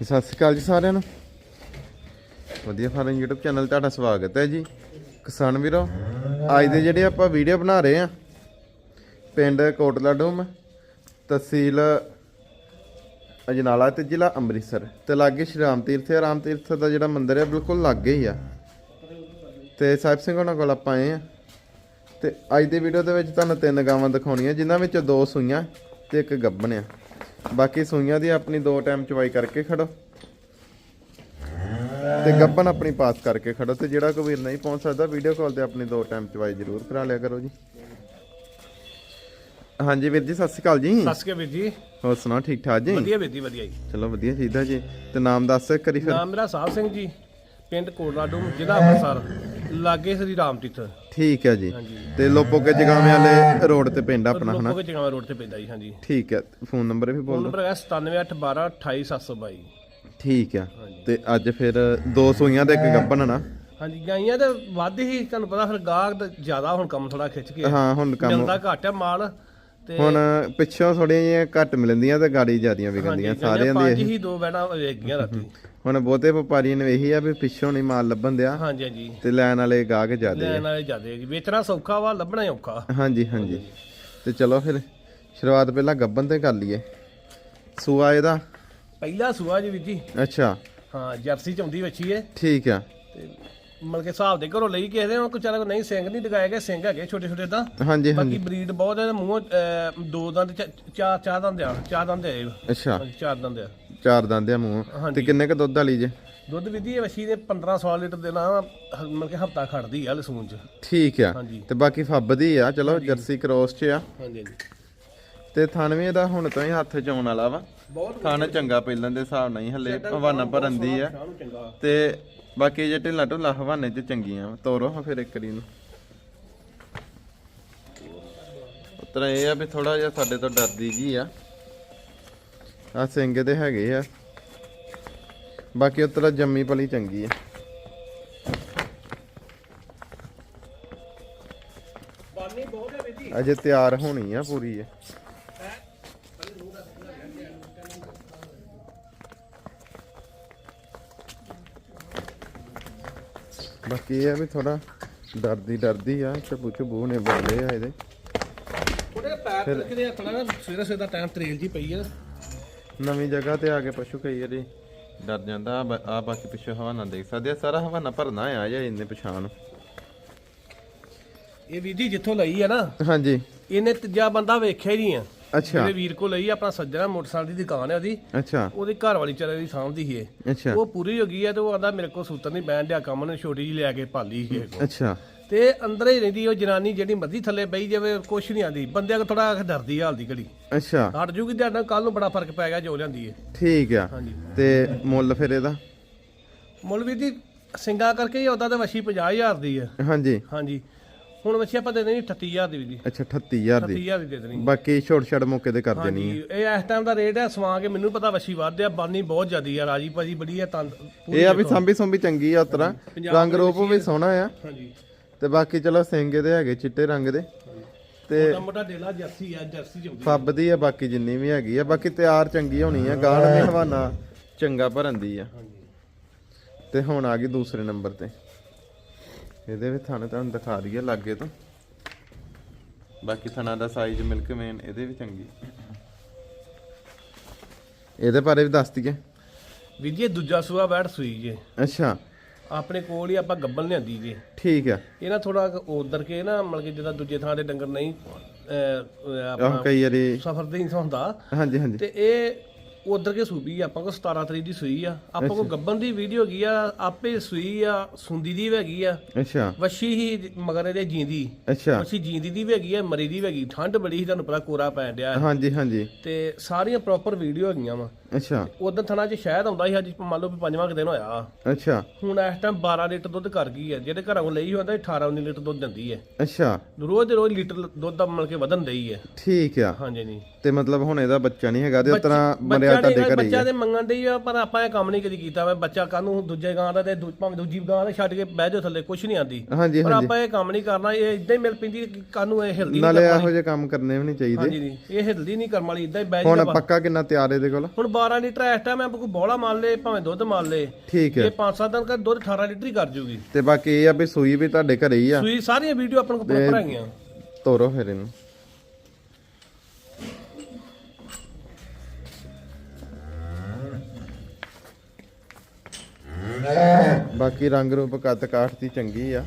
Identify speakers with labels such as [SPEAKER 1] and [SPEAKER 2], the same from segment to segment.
[SPEAKER 1] ਸਤਿ ਸ਼੍ਰੀ ਅਕਾਲ ਜੀ ਸਾਰਿਆਂ ਨੂੰ। ਵਧੀਆ ਫਾਰਮ YouTube ਚੈਨਲ ਤੁਹਾਡਾ ਸਵਾਗਤ ਹੈ ਜੀ। ਕਿਸਾਨ ਵੀਰੋ, ਅੱਜ ਦੇ ਜਿਹੜੇ ਆਪਾਂ ਵੀਡੀਓ ਬਣਾ ਰਹੇ ਆ ਪਿੰਡ ਕੋਟਲਾ ਡੂਮ, ਤਹਿਸੀਲ ਅਜਨਾਲਾ ਤੇ ਜ਼ਿਲ੍ਹਾ ਅੰਮ੍ਰਿਤਸਰ ਤੇ ਲਾਗੇ ਸ਼੍ਰੀ ਰਾਮ ਤੀਰਥ ਹੈ। ਰਾਮ ਤੀਰਥ ਦਾ ਜਿਹੜਾ ਮੰਦਿਰ ਹੈ, ਬਿਲਕੁਲ ਲਾਗੇ ਹੀ ਆ। ਤੇ ਸਾਹਿਬ ਸਿੰਘ ਉਹਨਾਂ ਕੋਲ ਆਪਾਂ ਆਏ ਆ ਤੇ ਅੱਜ ਦੀ ਵੀਡੀਓ ਦੇ ਵਿੱਚ ਤੁਹਾਨੂੰ ਤਿੰਨ ਗਾਵਾਂ ਦਿਖਾਉਣੀਆਂ, ਜਿਨ੍ਹਾਂ ਵਿੱਚੋਂ ਦੋ ਸੂਈਆਂ ਤੇ ਇੱਕ ਗੱਭਣ ਆ। ਬਾਕੀ ਸੂਈਆਂ ਦੀ ਆਪਣੀ ਦੋ ਟਾਈਮ ਚਵਾਈ ਕਰਕੇ ਖੜੋ। ਤੇ ਗੱਭਣ ਆਪਣੀ ਪਾਸ ਕਰਕੇ ਖੜੋ ਤੇ ਜਿਹੜਾ ਕੋਈ ਵੀਰ ਨਹੀਂ ਪਹੁੰਚ ਸਕਦਾ ਵੀਡੀਓ ਕਾਲ ਤੇ ਆਪਣੀ ਦੋ ਟਾਈਮ ਚਵਾਈ ਜ਼ਰੂਰ ਕਰਾ ਲਿਆ ਕਰੋ ਜੀ। ਹਾਂਜੀ ਵੀਰ ਜੀ ਸਤਿ ਸ਼੍ਰੀ ਅਕਾਲ ਜੀ।
[SPEAKER 2] ਸਤਿ ਸ਼੍ਰੀ ਅਕਾਲ ਵੀਰ ਜੀ।
[SPEAKER 1] ਹੋਰ ਸੁਣਾਓ ਠੀਕ ਠਾਕ ਜੀ?
[SPEAKER 2] ਵਧੀਆ ਵੀਰ ਜੀ ਵਧੀਆ ਜੀ।
[SPEAKER 1] ਚਲੋ ਵਧੀਆ ਚਾਹੀਦਾ ਜੀ। ਤੇ ਨਾਮ ਦੱਸ ਕਰੀ ਫਿਰ।
[SPEAKER 2] ਨਾਮ ਮੇਰਾ ਸਾਹਿਬ ਸਿੰਘ ਜੀ ਪਿੰਡ ਕੋਟਲਾਡੂ ਜ਼ਿਲ੍ਹਾ ਅੰਮ੍ਰਿਤਸਰ। ਲਾਗੇ ਸ੍ਰੀ ਰਾਮ ਤੀਰਥ।
[SPEAKER 1] ਠੀਕ ਹੈ ਜੀ। ਤੇ ਲੋਪੋ ਕੇ ਜਗਾਵੇਂ ਵਾਲੇ ਰੋਡ ਤੇ ਪਿੰਡ ਆਪਣਾ ਹਨਾ?
[SPEAKER 2] ਲੋਕੋ ਕੇ ਜਗਾਵਾ ਰੋਡ ਤੇ ਪੈਂਦਾ ਜੀ ਹਾਂਜੀ।
[SPEAKER 1] ਠੀਕ ਹੈ। ਫੋਨ ਨੰਬਰ ਵੀ ਬੋਲ ਦਿਓ।
[SPEAKER 2] ਨੰਬਰ ਹੈਗਾ 9781128722
[SPEAKER 1] ਠੀਕ ਹੈ। ਤੇ ਅੱਜ ਫਿਰ ਦੋ ਸੂਈਆਂ ਤੇ ਇੱਕ ਗੱਭਣ ਨਾ
[SPEAKER 2] ਹਾਂਜੀ ਗਾਈਆਂ ਤੇ ਵੱਧ ਹੀ ਤੁਹਾਨੂੰ ਪਤਾ ਫਿਰ ਗਾਹਕ ਜ਼ਿਆਦਾ ਹੁਣ ਕੰਮ ਥੋੜਾ ਖਿੱਚ ਕੇ
[SPEAKER 1] ਹਾਂ ਹੁਣ ਕੰਮ
[SPEAKER 2] ਮਿਲਦਾ ਘੱਟ ਹੈ ਮਾਲ ਤੇ
[SPEAKER 1] ਹੁਣ ਪਿੱਛੋਂ ਥੋੜੀਆਂ ਜਿਹੀਆਂ ਘੱਟ ਮਿਲਦੀਆਂ ਤੇ ਗਾੜੀ ਜਿਆਦੀਆਂ ਵਿਕਦੀਆਂ ਸਾਰਿਆਂ ਦੀ
[SPEAKER 2] ਪੰਜ ਹੀ ਦੋ ਬੈਣਾ ਵੇਚ ਗਈਆਂ ਰਾਤੀ।
[SPEAKER 1] ਹੁਣ ਬਹੁਤੇ ਵਪਾਰੀਆਂ ਨੇ ਇਹੀ ਆ ਵੀ ਪਿੱਛੋਂ ਨਹੀਂ ਮਾਲ ਲੱਭਣ ਦਿਆ
[SPEAKER 2] ਹਾਂਜੀ ਹਾਂਜੀ।
[SPEAKER 1] ਤੇ ਲੈਣ ਵਾਲੇ ਗਾਹਕ ਜ਼ਿਆਦੇ ਆ।
[SPEAKER 2] ਲੈਣ ਵਾਲੇ ਜ਼ਿਆਦੇ ਜੀ। ਵੇਚਣਾ ਸੌਖਾ ਵਾ ਲੱਭਣਾ ਹੀ ਔਖਾ।
[SPEAKER 1] ਹਾਂਜੀ ਹਾਂਜੀ। ਤੇ ਚਲੋ ਫਿਰ ਸ਼ੁਰੂਆਤ ਪਹਿਲਾਂ ਗੱਬਨ ਤੇ ਕਰ ਲਈਏ। ਸੂਆ ਇਹਦਾ?
[SPEAKER 2] ਪਹਿਲਾ ਸੂਆ ਜੀ ਵੀਰ ਜੀ।
[SPEAKER 1] ਅੱਛਾ।
[SPEAKER 2] ਹਾਂ ਜਰਸੀ ਚੌਂਦੀ ਵੱਛੀ ਹੈ
[SPEAKER 1] ਠੀਕ ਆ।
[SPEAKER 2] ਤੇ ਮਤਲਬ ਕਿ ਹਿਸਾਬ ਦੇ ਘਰੋਂ ਲਈ ਕਿਸੇ ਦੇ ਹੁਣ ਕੋਈ ਨਹੀਂ ਸਿੰਘ ਨਹੀਂ ਦਿਖਾਇਆ ਗਿਆ ਸਿੰਘ ਹੈਗੇ ਛੋਟੇ ਛੋਟੇ ਤਾਂ।
[SPEAKER 1] ਹਾਂਜੀ ਹਾਂਜੀ।
[SPEAKER 2] ਬਾਕੀ ਬਰੀਡ ਬਹੁਤ ਹੈ ਮੂੰਹ ਦੋ ਦੰਦ ਚ- ਚਾਰ ਚਾਰ ਦੰਦ ਆ ਚਾਰ ਦੰਦ ਆ ਇਹ।
[SPEAKER 1] ਅੱਛਾ।
[SPEAKER 2] ਹਾਂਜੀ, ਚਾਰ ਦੰਦ ਆ।
[SPEAKER 1] ਚਾਰ ਦੰਦ ਆ ਮੂੰਹ। ਤੇ। ਕਿੰਨੇ ਕ ਦੁੱਧ ਵਾਲੀ ਜੇ?
[SPEAKER 2] ਦੁੱਧ ਵਿਧੀ ਹੈ ਵਛੀ ਦੇ 15 16 ਲੀਟਰ ਦੇ ਨਾਲ ਮਤਲਬ ਕਿ ਹਫਤਾ ਖੜਦੀ ਆ ਲਸੂਨ ਚ।
[SPEAKER 1] ਠੀਕ ਆ। ਤੇ ਬਾਕੀ ਫੱਬਦੀ ਆ। ਚਲੋ ਜਰਸੀ ਕ੍ਰੋਸ ਚ ਆ।
[SPEAKER 2] ਹਾਂਜੀ
[SPEAKER 1] ਤੇ ਥਣਵੇਂ ਦਾ ਹੁਣ ਤੋਂ ਹੀ ਹੱਥ ਚ ਆਉਣ ਵਾਲਾ ਵਾ। ਥਣ ਚੰਗਾ ਪਹਿਲਾਂ ਦੇ ਹਿਸਾਬ ਨਾਲ ਹੀ ਹੱਲੇ ਹਵਾਨਾ ਭਰਨ ਦੀ ਆ।
[SPEAKER 2] ਨੂੰ
[SPEAKER 1] ਤੇ ਬਾਕੀ ਜੇ ਢਿੱਲਾ ਢੁੱਲਾ ਹਵਾਨੇ ਚ ਚੰਗੀਆਂ। ਤੋਰੋ ਹਾਂ ਫਿਰ ਇੱਕ ਰੀ ਨੂੰ ਉਤਰਾ ਇਹ ਆ ਵੀ ਥੋੜਾ ਜਿਹਾ ਸਾਡੇ ਤੋਂ ਡਰਦੀ ਜੀ ਆ। ਆ ਸਿੰਘ ਦੇ ਹੈਗੇ ਆ। ਬਾਕੀ ਉਤਰਾ ਜੰਮੀ ਪਲੀ ਚੰਗੀ ਆ। ਅਜੇ ਤਿਆਰ ਹੋਣੀ ਆ ਪੂਰੀ ਇਹ। ਬਾਕੀ ਇਹ ਆ ਵੀ ਥੋੜਾ ਡਰਦੀ ਡਰਦੀ ਆ ਚਬੂ ਚਬੂ ਨੇ ਬੰਦੇ ਆ ਇਹਦੇ।
[SPEAKER 2] ਉਹਦੇ ਪੈਰ ਤੇ ਕਿਤੇ ਹੱਥ ਨਾਲ ਸਵੇਰੇ ਸਵੇਰੇ ਦਾ ਟਾਈਮ ਤਰੇਲ ਜੀ ਪਈ ਆ।
[SPEAKER 1] ਨਵੀਂ ਜਗ੍ਹਾ ਤੇ ਆ ਕੇ ਪਸ਼ੂ ਕਈ ਵਾਰੀ ਡਰ ਜਾਂਦਾ। ਆ ਆ ਬਾਕੀ ਪਿੱਛੇ ਹਵਾਨਾ ਦੇਖ ਸਕਦੇ ਆ ਸਾਰਾ ਹਵਾਨਾ ਭਰਨਾ ਆ ਜਾਂ ਇੰਨੇ ਪਛਾਣ।
[SPEAKER 2] ਇਹ ਵਿਧੀ ਜਿੱਥੋਂ ਲਈ ਆ ਨਾ
[SPEAKER 1] ਹਾਂਜੀ।
[SPEAKER 2] ਇਹਨੇ ਤੀਜਾ ਬੰਦਾ ਵੇਖਿਆ ਹੀ ਨਹੀਂ ਆ।
[SPEAKER 1] ਅੱਛਾ।
[SPEAKER 2] ਮੇਰੇ ਵੀਰ ਕੋ ਲਈ ਆਪਣਾ ਸੱਜਣਾ ਮੋਟਰਸਾਈਕਲ ਦੀ ਦੁਕਾਨ ਹੈ ਉਹਦੀ।
[SPEAKER 1] ਅੱਛਾ।
[SPEAKER 2] ਉਹਦੀ ਘਰ ਵਾਲੀ ਚਲੇ ਦੀ ਸਾਂਭਦੀ ਸੀ
[SPEAKER 1] ਅੱਛਾ।
[SPEAKER 2] ਉਹ ਪੂਰੀ ਹੋ ਗਈ ਹੈ ਤੇ ਉਹ ਆਂਦਾ ਮੇਰੇ ਕੋਲ ਸੂਤਰ ਨਹੀਂ ਬੈਣ ਡਿਆ ਕੰਮ ਨੇ ਛੋਟੀ ਜੀ ਲੈ ਕੇ ਭਾਲੀ ਸੀ
[SPEAKER 1] ਅੱਛਾ।
[SPEAKER 2] ਤੇ ਅੰਦਰ ਹੀ ਰਹਿੰਦੀ ਉਹ ਜਨਾਨੀ ਜਿਹੜੀ ਮੱਧੀ ਥੱਲੇ ਬਈ ਜਾਵੇ ਕੁਛ ਨਹੀਂ ਆਂਦੀ। ਬੰਦਿਆਂ ਕੋ ਥੋੜਾ ਡਰਦੀ ਹਾਲ ਦੀ ਘੜੀ
[SPEAKER 1] ਅੱਛਾ।
[SPEAKER 2] ਹਟ ਜੂਗੀ ਤੇ ਆਡਾ ਕੱਲ ਨੂੰ ਬੜਾ ਫ਼ਰਕ ਪੈ ਗਿਆ ਜੋ ਲਿਆਂਦੀ ਹੈ
[SPEAKER 1] ਠੀਕ ਆ।
[SPEAKER 2] ਹਾਂਜੀ।
[SPEAKER 1] ਤੇ ਮੁੱਲ ਫਿਰ ਇਹਦਾ?
[SPEAKER 2] ਮੁੱਲ ਵੀ ਦੀ ਸਿੰਗਾ ਕਰਕੇ ਹੀ ਉਹਦਾ ਤਾਂ ਵਸ਼ੀ 50000 ਦੀ ਹੈ
[SPEAKER 1] ਹਾਂਜੀ।
[SPEAKER 2] ਹਾਂਜੀ। ਹੁਣ ਵਸ਼ੀ ਆਪਾਂ ਦੇ ਦੇਣੀ 38000 ਦੀ ਵੀ ਦੀ
[SPEAKER 1] ਅੱਛਾ 38000 ਦੀ।
[SPEAKER 2] 38000 ਦੀ ਦੇ ਦੇਣੀ।
[SPEAKER 1] ਬਾਕੀ ਛੋਟ ਛੜ ਮੌਕੇ ਤੇ ਕਰ ਦੇਣੀ
[SPEAKER 2] ਹਾਂਜੀ। ਇਹ ਇਸ ਟਾਈਮ ਦਾ ਰੇਟ ਹੈ ਸਵਾ ਕੇ ਮੈਨੂੰ ਪਤਾ ਵਸ਼ੀ ਵੱਧ ਆ ਬਾਨੀ ਬਹੁਤ ਜ਼ਿਆਦੀ ਆ ਰਾਜੀ ਭਾਜੀ ਬੜੀ ਹੈ ਤੰਦ
[SPEAKER 1] ਇਹ ਆ ਵੀ ਸੰਭੀ ਸੰਭੀ ਚੰਗੀ ਆ ਉਤਰਾ ਰੰਗ ਰੂਪ ਵੀ ਸੋਹਣਾ ਆ।
[SPEAKER 2] ਹਾਂਜੀ।
[SPEAKER 1] ਤੇ ਬਾਕੀ ਚਲੋ ਸਿੰਘ ਇਹਦੇ ਹੈਗੇ ਚਿੱਟੇ ਰੰਗ ਦੇ। ਤੇ
[SPEAKER 2] ਮੋਟਾ ਮੋਟਾ ਡੇਲਾ ਜਰਸੀ ਆ ਜਰਸੀ ਚੌਂਦੀ
[SPEAKER 1] ਫੱਬਦੀ ਆ। ਬਾਕੀ ਜਿੰਨੀ ਵੀ ਹੈਗੀ ਆ। ਬਾਕੀ ਤਿਆਰ ਚੰਗੀ ਹੋਣੀ ਆ ਗਾਣ ਵੀ ਹਵਾਨਾ ਚੰਗਾ ਭਰਨ ਦੀ ਆ।
[SPEAKER 2] ਹਾਂਜੀ।
[SPEAKER 1] ਤੇ ਹੁਣ ਆ ਗਈ ਦੂਸਰੇ ਨੰਬਰ ਤੇ। ਇਹਦੇ ਵੀ ਥਣ ਤੁਹਾਨੂੰ ਦਿਖਾ ਦਈਏ ਲਾਗੇ ਤੋਂ। ਬਾਕੀ ਥਣਾ ਦਾ ਸਾਈਜ਼ ਮਿਲਕ ਮੇਨ ਇਹਦੇ ਵੀ ਚੰਗੀ। ਇਹਦੇ ਬਾਰੇ ਵੀ ਦੱਸ ਦਈਏ।
[SPEAKER 2] ਵੀਰ ਜੀ ਇਹ ਦੂਜਾ ਸੂਆ ਬੈਠ ਸੂਈ ਜੇ।
[SPEAKER 1] ਅੱਛਾ।
[SPEAKER 2] ਆਪਣੇ ਕੋਲ ਹੀ ਆਪਾਂ ਗੱਬਲ ਲਿਆਂਦੀ ਜੇ।
[SPEAKER 1] ਠੀਕ ਆ।
[SPEAKER 2] ਇਹ ਨਾ ਥੋੜਾ ਉਧਰ ਕੇ ਨਾ ਮਤਲਬ ਕਿ ਜਿੱਦਾਂ ਦੂਜੇ ਥਾਂ ਦੇ ਡੰਗਰ ਨਹੀਂ ਅਹ, ਅਹ,
[SPEAKER 1] ਆਹ
[SPEAKER 2] ਆਪਣਾ
[SPEAKER 1] ਕਈ ਵਾਰੀ
[SPEAKER 2] ਸਫਰ ਦੇ ਨਹੀਂ ਹੁੰਦਾ।
[SPEAKER 1] ਹਾਂਜੀ ਹਾਂਜੀ।
[SPEAKER 2] ਤੇ ਇਹ ਉਧਰ ਕੇ ਸੂਬੀ ਆ, ਆਪਾਂ ਕੋ 17 ਤਰੀਕ ਦੀ ਸੂਈ ਆ। ਆਪਾਂ ਕੋ ਗੱਬਨ ਦੀ ਵੀਡੀਓ ਗਈ ਆ ਆਪੇ ਸੂਈ ਆ ਸੁੰਦੀ ਦੀ ਵੀ ਹੈਗੀ ਆ।
[SPEAKER 1] ਅੱਛਾ।
[SPEAKER 2] ਵਸ਼ੀ ਹੀ ਮਗਰ ਇਹਦੇ ਜੀਂਦੀ।
[SPEAKER 1] ਅੱਛਾ।
[SPEAKER 2] ਵਸ਼ੀ ਜੀਂਦੀ ਦੀ ਵੀ ਹੈਗੀ ਆ ਮਰੀ ਦੀ ਵੀ ਹੈਗੀ। ਠੰਡ ਬੜੀ ਸੀ ਤੁਹਾਨੂੰ ਪਤਾ ਕੋਰਾ ਪੈਣ ਡਿਆ।
[SPEAKER 1] ਹਾਂਜੀ ਹਾਂਜੀ।
[SPEAKER 2] ਤੇ ਸਾਰੀਆਂ ਪ੍ਰੋਪਰ ਵੀਡੀਓ ਹੈਗੀਆਂ ਵਾ।
[SPEAKER 1] ਅੱਛਾ।
[SPEAKER 2] ਉਦੋਂ ਥਣਾ 'ਚ ਸ਼ਾਇਦ ਆਉਂਦਾ ਸੀ ਅੱਜ ਮੰਨ ਲਓ ਵੀ ਪੰਜਵਾਂ ਕੁ ਦਿਨ ਹੋਇਆ।
[SPEAKER 1] ਅੱਛਾ।
[SPEAKER 2] ਹੁਣ ਇਸ ਟਾਈਮ 12 ਲੀਟਰ ਦੁੱਧ ਕਰ ਗਈ ਹੈ। ਜਿਹੜੇ ਘਰੋਂ ਲਈ ਹੁੰਦਾ 18 19 ਲੀਟਰ ਦੁੱਧ ਦਿੰਦੀ ਹੈ।
[SPEAKER 1] ਅੱਛਾ।
[SPEAKER 2] ਰੋਜ਼ ਦੇ ਰੋਜ਼ ਲੀਟਰ ਦੁੱਧ ਦਾ ਮਿਲ ਕੇ ਵਧਣ ਦਈ ਹੈ।
[SPEAKER 1] ਠੀਕ ਆ।
[SPEAKER 2] ਹਾਂਜੀ ਨਹੀਂ
[SPEAKER 1] ਤੇ ਮਤਲਬ ਹੁਣ ਇਹਦਾ ਬੱਚਾ ਨਹੀਂ ਹੈਗਾ ਤੇ ਉਸ ਤਰ੍ਹਾਂ
[SPEAKER 2] ਬੱਚਾ
[SPEAKER 1] ਮਰਿਆ
[SPEAKER 2] ਦੇ
[SPEAKER 1] ਤੁਹਾਡੇ ਘਰੇ
[SPEAKER 2] ਬੱਚਾ ਦੇ ਮੰਗਣ ਡਈ ਆ ਪਰ ਆਪਾਂ ਇਹ ਕੰਮ ਨਹੀਂ ਕਦੀ ਕੀਤਾ ਵਾ। ਬੱਚਾ ਕਾਨੂੰ ਦੂਜੇ ਗਾਂ ਦਾ ਤੇ ਦੂ- ਭਾਵੇਂ ਦੂਜੀ ਗਾਂ ਦਾ ਛੱਡ ਕੇ ਬਹਿ ਜਾਓ ਥੱਲੇ ਕੁਝ ਨਹੀਂ ਆਂਦੀ
[SPEAKER 1] ਹਾਂਜੀ
[SPEAKER 2] ਪਰ
[SPEAKER 1] ਹਾਂਜੀ
[SPEAKER 2] ਆਪਾਂ ਇਹ ਕੰਮ ਨਹੀਂ ਕਰਨਾ ਇਹ ਇਦਾਂ ਹੀ ਮਿਲ ਪੈਂਦੀ ਕਾਨੂੰ ਇਹ ਹਿਲਦੀ ਨਹੀਂ
[SPEAKER 1] ਨਾਲੇ ਇਹੋ ਜਿਹੇ ਕੰਮ ਕਰਨੇ ਵੀ ਨਹੀਂ ਚਾਹੀਦੇ।
[SPEAKER 2] ਹਾਂਜੀ ਇਹ ਹਿਲਦੀ ਨਹੀਂ ਕਰਮ ਵਾਲੀ ਇਦਾਂ ਹੀ ਬਹਿ
[SPEAKER 1] ਹੁਣ ਪੱਕਾ ਕਿੰਨਾ ਤਿਆਰ ਇਹਦੇ ਕੋਲ?
[SPEAKER 2] ਹੁਣ 12 ਲੀਟਰ ਇਸ ਟਾਈਮ ਆਪਾਂ ਕੋਈ ਬੋਲਾ ਮੰਨ ਲੇ ਭਾਵੇਂ ਦੁੱਧ ਮੰਨ ਲੇ।
[SPEAKER 1] ਠੀਕ ਹੈ।
[SPEAKER 2] ਇਹ 5-7 ਦਿਨ ਦਾ ਦੁੱਧ 18 ਲੀਟਰ ਹੀ ਕਰ ਜੂਗੀ।
[SPEAKER 1] ਤੇ ਬਾਕੀ ਇਹ ਆ ਵੀ ਸੂਈ ਵੀ ਤੁਹਾਡੇ ਘਰੇ ਹੀ ਆ।
[SPEAKER 2] ਸੂਈ ਸਾਰੀਆਂ ਵੀਡੀਓ ਆਪਾਂ ਨੂੰ ਪ੍ਰੋਪਰ ਹੈਗੀਆਂ।
[SPEAKER 1] ਤੋਰੋ ਫਿਰ ਇਹਨੂੰ। ਬਾਕੀ ਰੰਗ ਰੂਪ ਕੱਦ ਕਾਠ ਦੀ ਚੰਗੀ ਆ।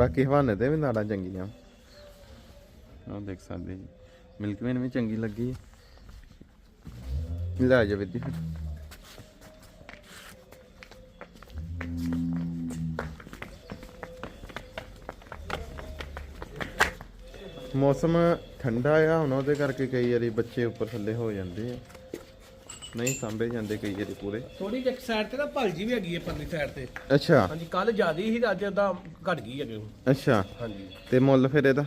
[SPEAKER 1] ਬਾਕੀ ਹਵਾਨੇ ਤੇ ਵੀ ਨਾੜਾਂ ਚੰਗੀਆਂ। ਆਹ ਦੇਖ ਸਕਦੇ ਜੀ। ਮਿਲਕ ਵੇਨ ਵੀ ਚੰਗੀ ਲੱਗੀ ਲੈ ਜਾ ਫਿਰ ਮੌਸਮ ਠੰਡਾ ਆ ਹੁਣ ਉਹਦੇ ਕਰਕੇ ਕਈ ਵਾਰੀ ਬੱਚੇ ਉੱਪਰ ਥੱਲੇ ਹੋ ਜਾਂਦੇ ਆ। ਨਹੀਂ ਸਾਂਭੇ ਜਾਂਦੇ ਕਈ ਵਾਰੀ ਪੂਰੇ।
[SPEAKER 2] ਥੋੜੀ ਜਿਹੀ ਸਾਈਡ ਤੇ ਨਾ ਭਲਜੀ ਵੀ ਹੈਗੀ ਹੈ ਪਰਲੀ ਸਾਈਡ ਤੇ।
[SPEAKER 1] ਅੱਛਾ।
[SPEAKER 2] ਹਾਂਜੀ ਕੱਲ ਜਿਆਦੀ ਸੀ ਤੇ ਅੱਜ ਦਾ ਘਟ ਗਈ ਹੈਗੀ
[SPEAKER 1] ਅੱਛਾ।
[SPEAKER 2] ਹਾਂਜੀ।
[SPEAKER 1] ਤੇ ਮੁੱਲ ਫਿਰ ਇਹਦਾ?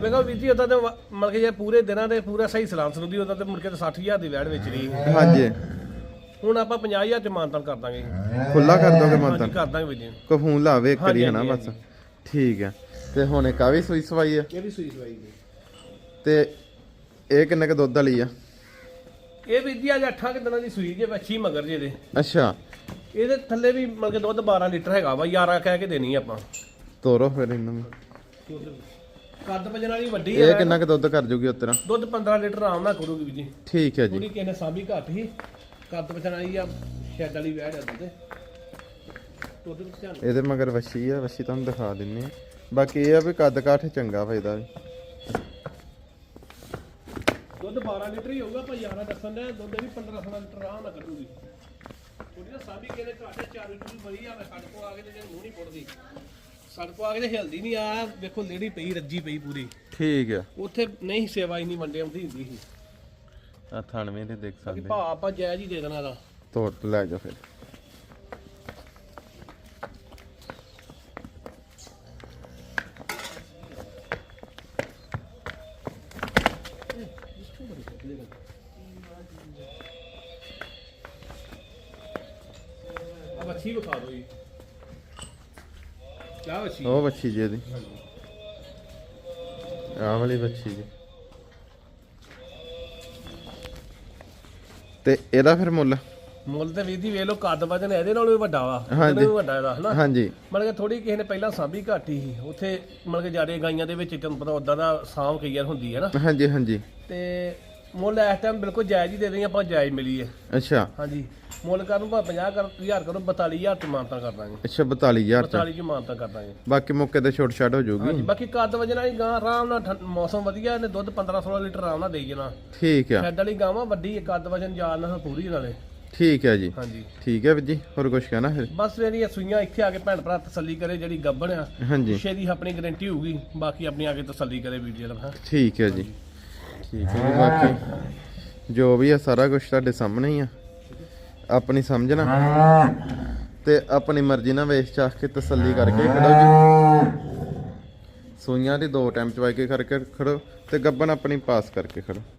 [SPEAKER 2] ਵੇਖੋ ਵੀਰ ਜੀ ਉਦਾਂ ਤੇ ਵ- ਮਤਲਬ ਕਿ ਜੇ ਪੂਰੇ ਦਿਨਾਂ ਦੇ ਪੂਰਾ ਸਹੀ ਸਲਾਮ ਸਰੂਦੀ ਉਦਾਂ ਤੇ ਮੁੜ ਕੇ ਤੇ 60000 ਦੀ ਵੈੜ ਵਿੱਚ ਰਹੀ
[SPEAKER 1] ਹਾਂਜੀ।
[SPEAKER 2] ਹੁਣ ਆਪਾਂ 50000 ਚ ਮਾਨਤਨ ਕਰ ਦਾਂਗੇ
[SPEAKER 1] ਖੁੱਲਾ ਕਰ ਦੋਗੇ
[SPEAKER 2] ਹਾਂਜੀ
[SPEAKER 1] ਮੰਤਨ
[SPEAKER 2] ਕਰ ਦਾਂਗੇ ਵੀਰ ਜੀ।
[SPEAKER 1] ਕੋ ਫੋਨ ਲਾਵੇ ਇੱਕ ਵਾਰੀ
[SPEAKER 2] ਹਾਂਜੀ,
[SPEAKER 1] ਹਨਾ
[SPEAKER 2] ਹਾਂਜੀ,
[SPEAKER 1] ਬਸ। ਠੀਕ ਹੈ ਤੇ ਹੁਣ ਇੱਕ ਆ ਵੀ ਸੂਈ ਸਵਾਈ ਆ।
[SPEAKER 2] ਇਹ ਵੀ ਸੂਈ ਸਵਾਈ ਜੀ।
[SPEAKER 1] ਤੇ ਇਹ ਕਿੰਨੇ ਕ ਦੁੱਧ ਵਾਲੀ ਆ?
[SPEAKER 2] ਇਹ ਵੀਰ ਜੀ ਅੱਜ 8 ਕਿ ਦਿਨਾਂ ਦੀ ਸੂਈ ਜੇ ਵੱਛੀ ਮਗਰ ਜੇ ਦੇ
[SPEAKER 1] ਅੱਛਾ।
[SPEAKER 2] ਇਹਦੇ ਥੱਲੇ ਵੀ ਮਤਲਬ ਕਿ ਦੁੱਧ 12 ਲੀਟਰ ਹੈਗਾ ਵਾ 11 ਕਹਿ ਕੇ ਦੇਣੀ ਆਪਾਂ।
[SPEAKER 1] ਤੋਰੋ ਫਿਰ ਇਹਨੂੰ ਵੀ।
[SPEAKER 2] ਕੱਦ ਵਜਨ ਵਾਲੀ ਵੱਡੀ
[SPEAKER 1] ਇਹ ਕਿੰਨਾ ਕ ਦੁੱਧ ਕਰ ਜੂਗੀ ਉਤਰਾ
[SPEAKER 2] ਦੁੱਧ 15 ਲੀਟਰ ਆਰਾਮ ਨਾਲ ਕਰੂਗੀ ਜੀ।
[SPEAKER 1] ਠੀਕ ਹੈ ਜੀ।
[SPEAKER 2] ਪੂਰੀ ਕਿਸੇ ਨੇ ਸਾਂਭੀ ਘੱਟ ਹੀ ਕੱਦ ਵਜਨ ਵਾਲੀ ਆ ਸ਼ੈਡ ਵਾਲੀ ਵੈੜ ਆ ਦੁੱਧ
[SPEAKER 1] ਇਹਦੇ ਮਗਰ ਵੱਛੀ ਆ ਵੱਛੀ ਤੁਹਾਨੂੰ ਦਿਖਾ ਦਿੰਨੇ ਬਾਕੀ ਇਹ ਆ ਵੀ ਕੱਦ ਕਾਠ ਚੰਗਾ ਫਾਇਦਾ ਵੀ।
[SPEAKER 2] ਦੁੱਧ 12 ਲੀਟਰ ਹੀ ਹੋਊਗਾ ਆਪਾਂ 11 ਦੱਸਣ ਦੇ ਦੁੱਧ ਵੀ 15 16 ਲੀਟਰ ਆਰਾਮ ਨਾਲ ਕੱਢੂਗੀ। ਉਹਦੀ ਨਾ ਕਿਸੇ ਨੇ ਘੱਟ 4 ਲੀਟਰ ਵੀ ਬੜੀ ਆ ਮੈਂ ਸਾਡੇ ਕੋਲ ਆ ਕੇ ਤੇ ਜੇ ਮੂੰਹ ਨਹੀਂ ਪੁੱਟਦੀ। ਸਾਡੇ ਕੋਲ ਆ ਕੇ ਤੇ ਹਿਲਦੀ ਨਹੀਂ ਆ ਵੇਖੋ ਲੇੜੀ ਪਈ ਰੱਜੀ ਪਈ ਪੂਰੀ।
[SPEAKER 1] ਠੀਕ ਆ।
[SPEAKER 2] ਉੱਥੇ ਨਹੀਂ ਸੇਵਾ ਇੰਨੀ ਵੰਡੇ ਆਉਂਦੀ ਹੁੰਦੀ ਸੀ।
[SPEAKER 1] ਆ ਥਣਵੇਂ ਤੇ ਦੇਖ ਸਕਦੇ।
[SPEAKER 2] ਭਾ ਆਪਾਂ ਜਾਇਜ਼ ਹੀ ਦੇ ਦੇਣਾ ਦਾ
[SPEAKER 1] ਤੋੜ ਲੈ ਜਾ ਫਿਰ।
[SPEAKER 2] ਬੱਚੀ ਵਿਖਾ ਦਿਓ ਜੀ। ਕਿਆ ਬੱਚੀ
[SPEAKER 1] ਉਹ ਵੱਛੀ ਜੀ ਇਹਦੀ। ਆਹ ਵਾਲੀ ਵੱਛੀ ਜੀ। ਤੇ ਇਹਦਾ ਫਿਰ ਮੁੱਲ?
[SPEAKER 2] ਮੁੱਲ ਤੇ ਵੀਰ ਦੀ ਵੇਖ ਲਓ ਕੱਦ ਵਜਨ ਇਹਦੇ ਨਾਲੋਂ ਵੀ ਵੱਡਾ ਵਾ।
[SPEAKER 1] ਹਾਂਜੀ।
[SPEAKER 2] ਇਹਦੇ ਨਾਲੋਂ ਵੀ ਵੱਡਾ ਇਹਦਾ ਹਨਾ?
[SPEAKER 1] ਹਾਂਜੀ।
[SPEAKER 2] ਮਤਲਬ ਕਿ ਥੋੜੀ ਕਿਸੇ ਨੇ ਪਹਿਲਾਂ ਸਾਂਭੀ ਘੱਟ ਸੀ। ਉੱਥੇ ਮਤਲਬ ਕਿ ਜਿਆਦੇ ਗਾਈਆਂ ਦੇ ਵਿੱਚ ਤੁਹਾਨੂੰ ਪਤਾ ਉਦਾਂ ਦਾ ਸਾਂਭ ਕਈ ਵਾਰ ਹੁੰਦੀ ਹੈ ਨਾ।
[SPEAKER 1] ਹਾਂਜੀ ਹਾਂਜੀ।
[SPEAKER 2] ਤੇ ਮੁੱਲ ਇਸ ਟਾਈਮ ਬਿਲਕੁਲ ਜਾਇਜ਼ ਹੀ ਦੇ ਰਹੀ ਆਪਾਂ ਜਾਇਜ਼ ਮਿਲੀ ਹੈ
[SPEAKER 1] ਅੱਛਾ।
[SPEAKER 2] ਹਾਂਜੀ। ਮੁੱਲ ਕਰਨ ਭਾਵੇਂ 50 ਕਰ 1000 ਕਰੋ 42000 ਚ ਮਾਨਤਾ ਕਰ ਦਾਂਗੇ।
[SPEAKER 1] ਅੱਛਾ 42000 ਚ।
[SPEAKER 2] 40 ਚ ਮਾਨਤਾ ਕਰ ਦਾਂਗੇ।
[SPEAKER 1] ਬਾਕੀ ਮੌਕੇ ਤੇ ਛੋਟ ਛਾਟ ਹੋ ਜਾਊਗੀ।
[SPEAKER 2] ਹਾਂਜੀ ਬਾਕੀ ਕੱਦ ਵਜਨ ਵਾਲੀ ਗਾਂ ਆਰਾਮ ਨਾਲ ਠੰ- ਮੌਸਮ ਵਧੀਆ ਨੇ ਦੁੱਧ 15 16 ਲੀਟਰ ਆਰਾਮ ਨਾਲ ਦੇਈ ਜਾਣਾ।
[SPEAKER 1] ਠੀਕ ਆ।
[SPEAKER 2] ਫੈਡ ਵਾਲੀ ਗਾਵਾਂ ਵੱਡੀ ਹੈ ਕੱਦ ਵਜਨ ਜਾਨ ਨਾਲ ਪੂਰੀ ਨਾਲੇ
[SPEAKER 1] ਠੀਕ ਹੈ ਜੀ।
[SPEAKER 2] ਹਾਂਜੀ।
[SPEAKER 1] ਠੀਕ ਹੈ ਵੀਰ ਜੀ ਹੋਰ ਕੁਝ ਕਹਿਣਾ ਫਿਰ?
[SPEAKER 2] ਬਸ ਜਿਹੜੀਆਂ ਸੂਈਆਂ ਇੱਥੇ ਆ ਕੇ ਭੈਣ ਭਰਾ ਤਸੱਲੀ ਕਰੇ ਜਿਹੜੀ ਗੱਬਣ ਆ।
[SPEAKER 1] ਹਾਂਜੀ।
[SPEAKER 2] ਪਿੱਛੇ ਦੀ ਆਪਣੀ ਗਾਰੰਟੀ ਹੋਊਗੀ ਬਾਕੀ ਆਪਣੀ ਆ ਕੇ ਤਸੱਲੀ ਕਰੇ ਜੀ ਹਾਂ।
[SPEAKER 1] ਠੀਕ ਹੈ ਜੀ। ਠੀਕ ਹੈ ਜੀ ਬਾਕੀ ਜੋ ਵੀ ਆ, ਸਾਰਾ ਕੁਝ ਤੁਹਾਡੇ ਸਾਹਮਣੇ ਹੀ ਆ। ਆਪਣੀ ਸਮਝਣਾ ਤੇ ਆਪਣੀ ਮਰਜ਼ੀ ਨਾਲ ਵੇਚ ਚਾਖ ਕੇ ਤਸੱਲੀ ਕਰਕੇ ਖੜੋ ਜੀ। ਸੂਈਆਂ ਦੀ ਦੋ ਟਾਈਮ ਚਵਾਈ ਕੇ ਕਰਕੇ ਖੜੋ ਤੇ ਗੱਬਨ ਆਪਣੀ ਪਾਸ ਕਰਕੇ ਖੜੋ।